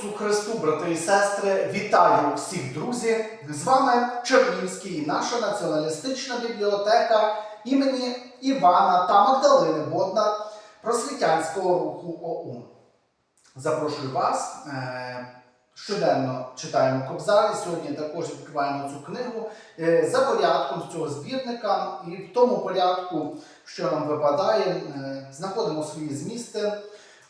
Ісусу Христу, брати і сестри, вітаю всіх друзі! З вами Чернівський наша націоналістична бібліотека імені Івана та Магдалини Боднар просвітянського руху ОУН. Запрошую вас. е, Щоденно читаємо Кобзар, і сьогодні також відкриваємо цю книгу е, за порядком з цього збірника. І в тому порядку, що нам випадає, е, знаходимо свої змісти,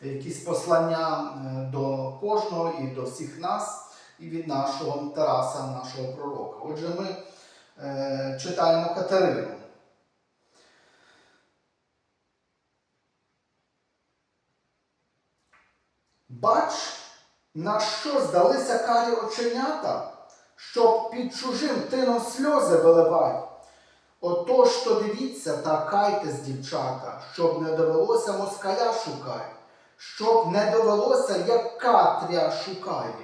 якісь послання е, до кожного і до всіх нас, і від нашого Тараса, нашого пророка. Отже, ми е, читаємо Катерину. Бач, на що здалися карі оченята, щоб під чужим тином сльози виливать. Отож то дивіться та кайтесь, дівчата, щоб не довелося москаля шукать, щоб не довелося, як Катря шукає.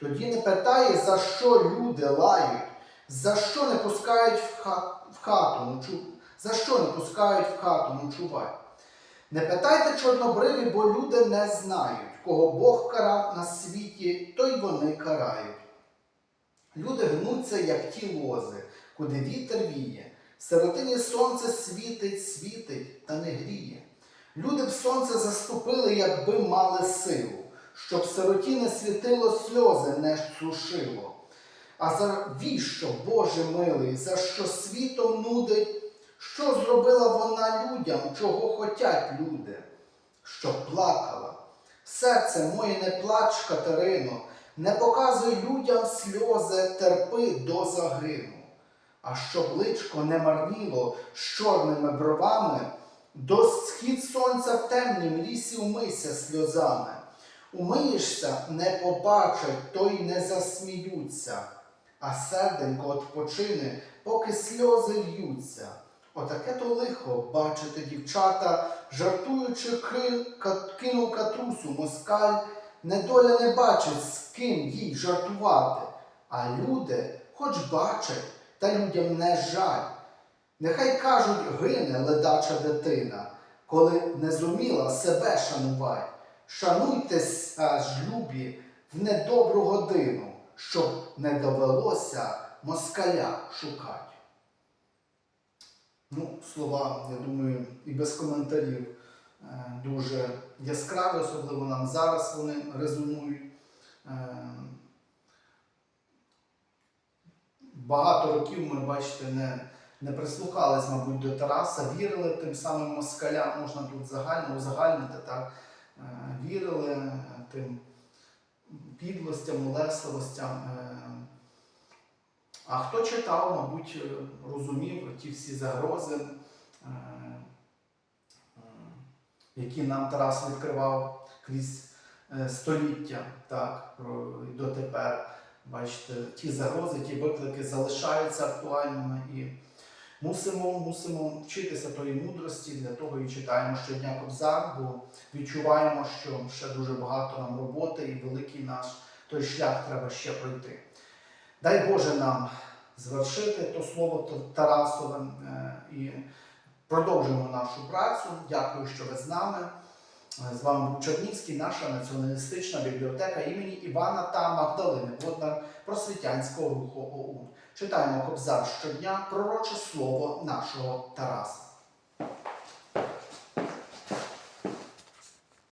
Тоді не питає, за що люди лають, за що не пускають в, ха- в хату ночу, за що не пускають в хату ночувати. Не питайте чорнобриві, бо люди не знають, кого Бог карав на світі, то й вони карають. Люди гнуться, як ті лози, куди вітер віє. Сиротині сонце світить, світить та не гріє. Люди б сонце заступили, якби мали силу, щоб сироті не світило сльози, не сушило. А за віщо, Боже милий, за що світом нудить, що зробила вона людям, чого хотять люди, щоб плакала. Серце моє не плач, Катерино, не показуй людям сльози, терпи до загину. А щоб личко не марніло з чорними бровами, до схід сонця в темнім лісі умийся сльозами. Умиєшся, не побачать, то й не засміються, а серденько odpoчине, поки сльози льються. Отаке то лихо, бачите, дівчата, жартуючи, кри- ка- кинув катрусю москаль, недоля не бачить, з ким їй жартувати. А люди, хоч бачать, та людям не жаль. Нехай кажуть, гине ледача дитина, коли не зуміла себе шанувати. Шануйтеся ж, любі, в недобру годину, щоб не довелося москаля шукати. Ну, слова, я думаю, і без коментарів е, дуже яскраві, особливо нам зараз вони резонують. Е, Багато років ми, бачите, не, не прислухались, мабуть, до Тараса, вірили тим самим москалям, можна тут загально узагальнити, так, е, вірили е, тим підлостям, улесливостям. е, а хто читав, мабуть, розумів ті всі загрози, які нам Тарас відкривав крізь століття, так, дотепер. Бачите, ті загрози, ті виклики залишаються актуальними і мусимо, мусимо вчитися тої мудрості, для того і читаємо щодня Кобзар, бо відчуваємо, що ще дуже багато нам роботи і великий наш той шлях треба ще пройти. Дай Боже нам звершити то слово Тарасове е, і продовжуємо нашу працю. Дякую, що ви з нами. Е, З вами був Чернівський, наша націоналістична бібліотека імені Івана та Магдалини Боднар просвітянського руху ОУН. Читаємо Кобзар щодня, пророче слово нашого Тараса.